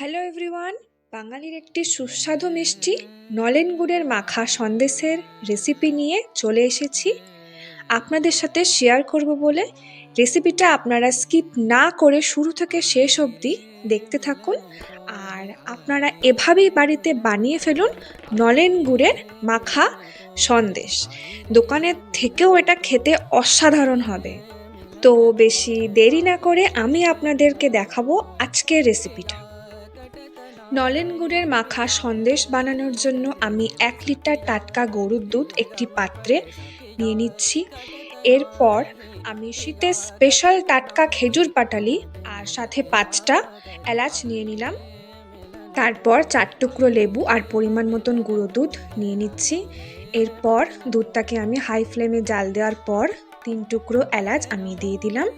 Hello everyone, বাঙালির একটি সুস্বাদু মিষ্টি নলেন গুড়ের মাখা সন্দেশের রেসিপি নিয়ে চলে এসেছি। আপনাদের সাথে শেয়ার করব বলে রেসিপিটা আপনারা স্কিপ না করে শুরু থেকে শেষ অবধি দেখতে থাকুন। আর আপনারা এভাবেই বাড়িতে বানিয়ে ফেলুন নলেন গুড়ের মাখা সন্দেশ। দোকানের থেকেও এটা খেতে অসাধারণ হবে। তো বেশি দেরি না করে আমি আপনাদেরকে দেখাবো আজকের রেসিপিটা নলেন গুড়ের মাখা সন্দেশ বানানোর জন্য আমি এক লিটার টাটকা গরুর দুধ একটি পাত্রে নিয়ে নিচ্ছি। এরপর আমি শীতের স্পেশাল টাটকা খেজুর পাটালি আর সাথে পাঁচটা এলাচ নিয়ে নিলাম। তারপর চার টুকরো লেবু আর পরিমাণ মতন গুঁড়ো দুধ নিয়ে নিচ্ছি। এরপর দুধটাকে আমি হাই ফ্লেমে জাল দেওয়ার পর তিন টুকরো এলাচ আমি দিয়ে দিলাম।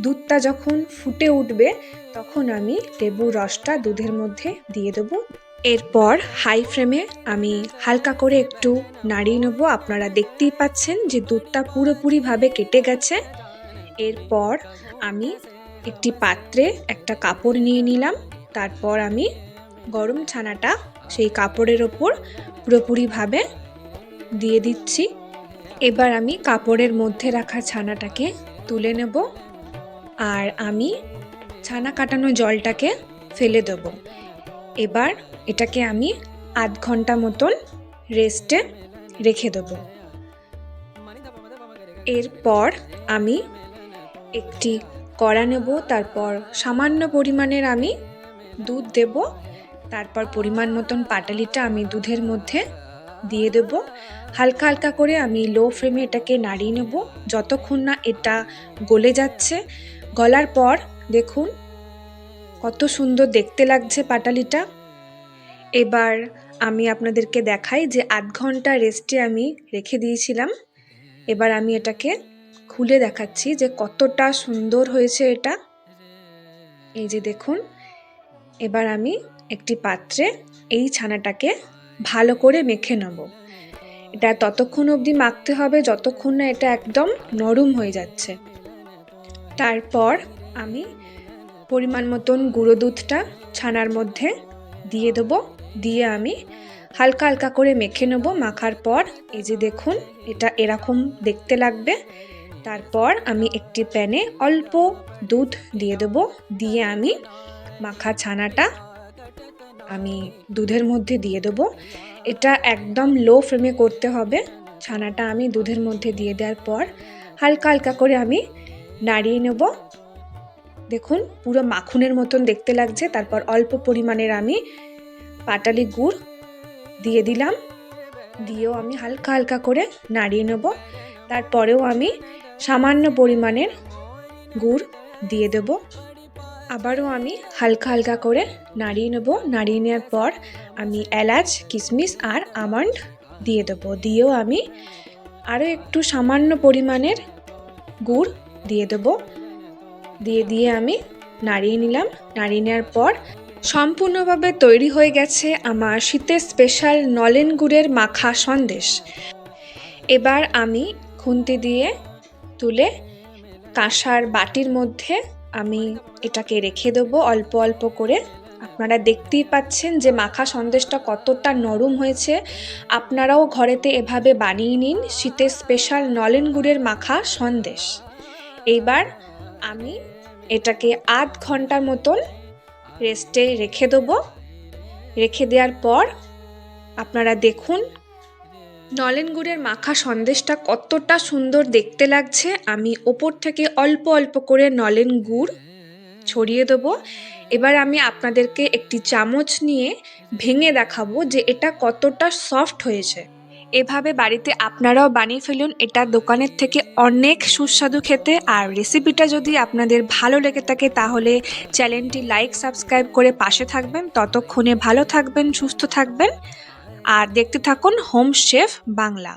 দুধটা যখন ফুটে উঠবে, তখন আমি লেবুর রসটা দুধের মধ্যে দিয়ে দেবো। এরপর হাই ফ্লেমে আমি হালকা করে একটু নাড়িয়ে নেব। আপনারা দেখতেই পাচ্ছেন যে দুধটা পুরোপুরিভাবে কেটে গেছে। এরপর আমি একটি পাত্রে একটা কাপড় নিয়ে নিলাম। তারপর আমি গরম ছানাটা সেই কাপড়ের ওপর পুরোপুরিভাবে দিয়ে দিচ্ছি। এবার আমি কাপড়ের মধ্যে রাখা ছানাটাকে তুলে নেব আর আমি ছানা কাটানো জলটাকে ফেলে দেবো। এবার এটাকে আমি আধ ঘণ্টা মতন রেস্টে রেখে দেবো। এরপর আমি একটি কড়া নেব, তারপর সামান্য পরিমাণের আমি দুধ দেব, তারপর পরিমাণ মতন পাটালিটা আমি দুধের মধ্যে দিয়ে দেব। হালকা হালকা করে আমি লো ফ্লেমে এটাকে নাড়িয়ে নেব। যতক্ষণ না এটা গলে যাচ্ছে, গলার পর দেখুন কত সুন্দর দেখতে লাগছে পাটালিটা। এবার আমি আপনাদেরকে দেখাই যে আধ ঘণ্টা রেস্টে আমি রেখে দিয়েছিলাম। এবার আমি এটাকে খুলে দেখাচ্ছি যে কতটা সুন্দর হয়েছে এটা। এই যে দেখুন, এবার আমি একটি পাত্রে এই ছানাটাকে ভালো করে মেখে নেব। এটা ততক্ষণ অবধি মাখতে হবে যতক্ষণ না এটা একদম নরম হয়ে যাচ্ছে। তারপর আমি পরিমাণ মতন গুঁড়ো দুধটা ছানার মধ্যে দিয়ে দেবো। দিয়ে আমি হালকা হালকা করে মেখে নেব। মাখার পর এই যে দেখুন, এটা এরকম দেখতে লাগবে। তারপর আমি একটি প্যানে অল্প দুধ দিয়ে দেবো। দিয়ে আমি মাখা ছানাটা আমি দুধের মধ্যে দিয়ে দেবো। এটা একদম লো ফ্লেমে করতে হবে। ছানাটা আমি দুধের মধ্যে দিয়ে দেওয়ার পর হালকা হালকা করে আমি নাড়িয়ে নেব। দেখুন, পুরো মাখনের মতন দেখতে লাগছে। তারপর অল্প পরিমাণের আমি পাটালি গুড় দিয়ে দিলাম। দিয়েও আমি হালকা হালকা করে নাড়িয়ে নেব। তারপরেও আমি সামান্য পরিমাণের গুড় দিয়ে দেব। আবারও আমি হালকা হালকা করে নাড়িয়ে নেব। নাড়িয়ে নেওয়ার পর আমি এলাচ কিশমিশ আর আমন্ড দিয়ে দেবো। দিয়েও আমি আরও একটু সামান্য পরিমাণের গুড় দিয়ে দেবো। দিয়ে দিয়ে আমি নাড়িয়ে নিলাম। নাড়িয়ে নেওয়ার পর সম্পূর্ণভাবে তৈরি হয়ে গেছে আমার শীতের স্পেশাল নলেন গুড়ের মাখা সন্দেশ। এবার আমি খুন্তি দিয়ে তুলে কাঁসার বাটির মধ্যে আমি এটাকে রেখে দেবো অল্প অল্প করে। আপনারা দেখতেই পাচ্ছেন যে মাখা সন্দেশটা কতটা নরম হয়েছে। আপনারাও ঘরেতে এভাবে বানিয়ে নিন, শীতের স্পেশাল নলেন গুড়ের মাখা সন্দেশ। এইবার আমি এটাকে আধ ঘণ্টার মতন রেস্টে রেখে দেবো। রেখে দেওয়ার পর আপনারা দেখুন নলেন গুড়ের মাখা সন্দেশটা কতটা সুন্দর দেখতে লাগছে, আমি ওপর থেকে অল্প অল্প করে নলেন গুড় ছড়িয়ে দেবো। এবার আমি আপনাদেরকে একটি চামচ নিয়ে ভেঙে দেখাবো যে এটা কতটা সফট হয়েছে। এভাবে বাড়িতে আপনারাও বানিয়ে ফেলুন, এটা দোকানের থেকে অনেক সুস্বাদু খেতে। আর রেসিপিটা যদি আপনাদের ভালো লেগে থাকে, তাহলে চ্যানেলটি লাইক, সাবস্ক্রাইব করে পাশে থাকবেন। ততক্ষণে ভালো থাকবেন, সুস্থ থাকবেন। আর দেখতে থাকুন হোম শেফ বাংলা।